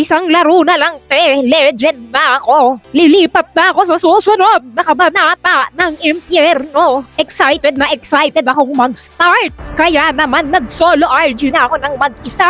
Isang laro na lang, te. Legend na ako. Lilipat na ako sa susunod na kabanata ng impyerno. Excited na excited akong mag-start. Kaya naman nag-solo RG na ako ng mag-isa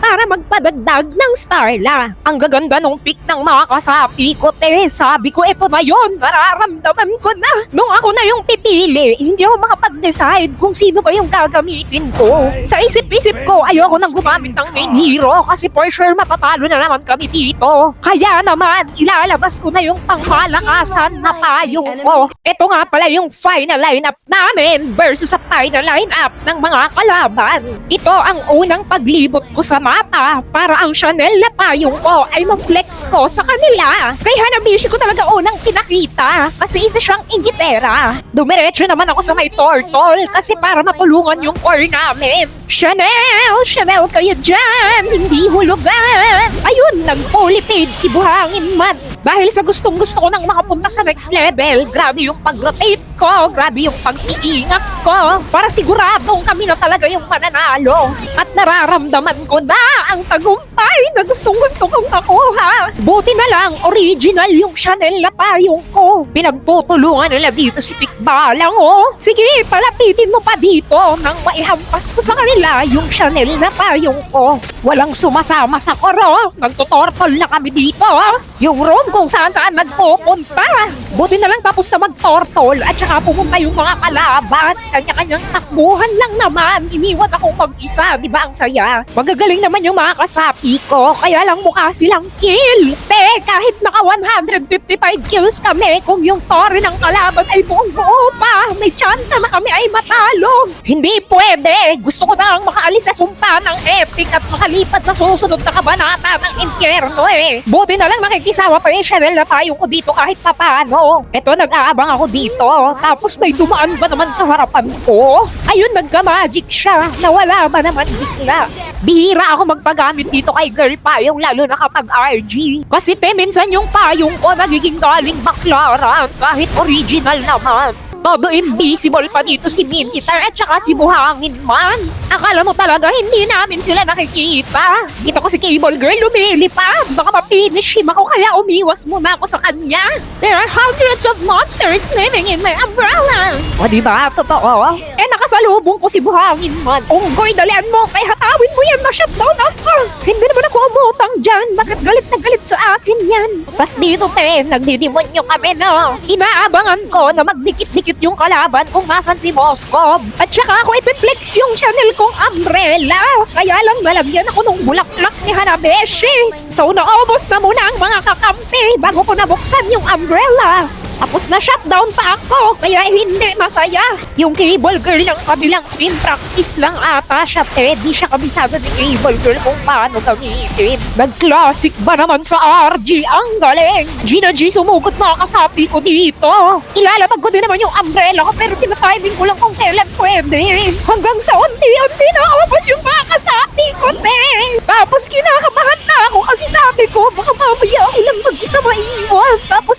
para magpadagdag ng Starla. Ang gaganda nung pick ng mga kasapi ko, te. Sabi ko, ito na yon Nararamdaman ko na. Nung ako na yung pipili, hindi ako makapag-decide kung sino ba yung gagamitin ko. Sa isip-isip ko, ayoko nang gumamit ng main hero kasi for sure mapapalo na naman kami dito. Kaya naman, ilalabas ko na yung pangmalakasan na payong ko. Ito nga pala yung final lineup namin versus sa final lineup ng mga kalaban. Ito ang unang paglibot ko sa mapa para ang Chanel na payong ko ay ma-flex ko sa kanila. Kay Hanabishi ko talaga unang pinakita kasi isa siyang ingitera. Dumiretso naman ako sa may turtle kasi para mapulungan yung core namin. Chanel! Chanel kayo dyan! Hindi hulugan! Ayun, nag-polypid si Buhangin man. Dahil sa gustong gusto ko nang makapunta sa next level, grabe yung pag-rotate ko, grabe yung pag-iingat ko, para siguradong kami na talaga yung mananalo. At nararamdaman ko na ang tagumpay na gustong gusto kong makuha. Buti na lang, original yung Chanel na payong ko. Pinagtutulungan nila dito si Tikbalang, oh. Sige, palapitin mo pa dito nang maihampas ko sa kanila yung Chanel na payong ko. Walang sumasama sa koro. Nagtutortol na kami dito. Yung room kung saan saan magpupunta. Buti na lang tapos na magtortol at saka pumunta yung mga kalaban. Kanya-kanyang takbuhan lang naman. Iniwan akong mag-isa. Di ba ang saya? Magagaling naman yung mga kasapi ko. Kaya lang mukha silang kill. Te, kahit naka 155 kills kami, kung yung tore ng kalaban ay buong buo pa, may chance na kami ay matalo. Hindi pwede. Gusto ko nang makaalis sa sumpa ng epic at makalipat sa susunod na kabanata ng impyerno eh. Buti na lang nakikisama pa yung Chanel na payong ko dito kahit papano. Eto, nag-aabang ako dito. Tapos may dumaan ba naman sa harapan ko? Ayun, nagka-magic siya. Nawala ba naman bigla? Bihira ako magpagamit dito kay girl payong lalo na kapag RG. Kasi te, minsan yung payong ko nagiging galing baklaran kahit original naman. Todo invisible pa dito si Minsiter at saka si Buhangin man. Akala mo talaga hindi namin sila nakikita. Kita ko si Cable Girl lumilipad. Baka ma-finish him ako kaya umiwas muna ako sa kanya. There are hundreds of monsters living in my umbrella. O diba? Totoo. Eh nakasalubong ko si Buhangin man. Unggoy, dalian mo. Kaya hatawin mo yan. Ma-shutdown ako. Hindi naman ako umutang dyan. Bakit galit na galit sa akin yan? Pas dito, te. Nagdidemonyo kami, no? Inaabangan ko na magdikit-dikit yung kalaban kung nasan si Moskov. At saka ako ipiplex yung channel kong umbrella. Kaya lang nalagyan ako ng bulaklak ni Hanabeshi. So naubos na muna ang mga kakampi bago ko nabuksan yung umbrella. Tapos na shutdown pa ako, kaya hindi masaya. Yung cable girl ng kabilang team practice lang ata siya, te. Di siya kabisado ni cable girl kung paano gamitin. Nag-classic ba naman sa RG? Ang galing! Gina G, sumugot mga kasapi ko dito. Ilalabag ko din naman yung umbrella ko, pero tinatiming ko lang kung kailan pwede. Hanggang sa unti-unti na ubos yung mga kasapi ko, te. Tapos kinakabahan na ako kasi sabi ko, baka mamaya ako lang mag-isa maiwan. Tapos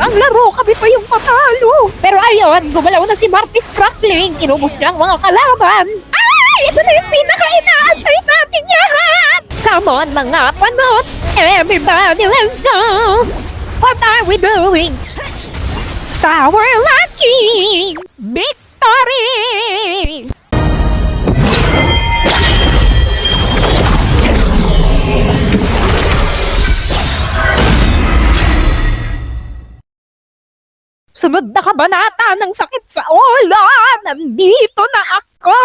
ang laro, kami pa yung matalo. Pero ayun, gumalaw na si Martis Crackling. Inubos niya ang mga kalaban. Ay! Ito na yung pinaka-inaantay natin lahat! Come on, mga panot! Everybody, let's go! What are we doing? Tower Lucky! Victory! sunod na kabanata ng sakit sa ulo, nandito na ako!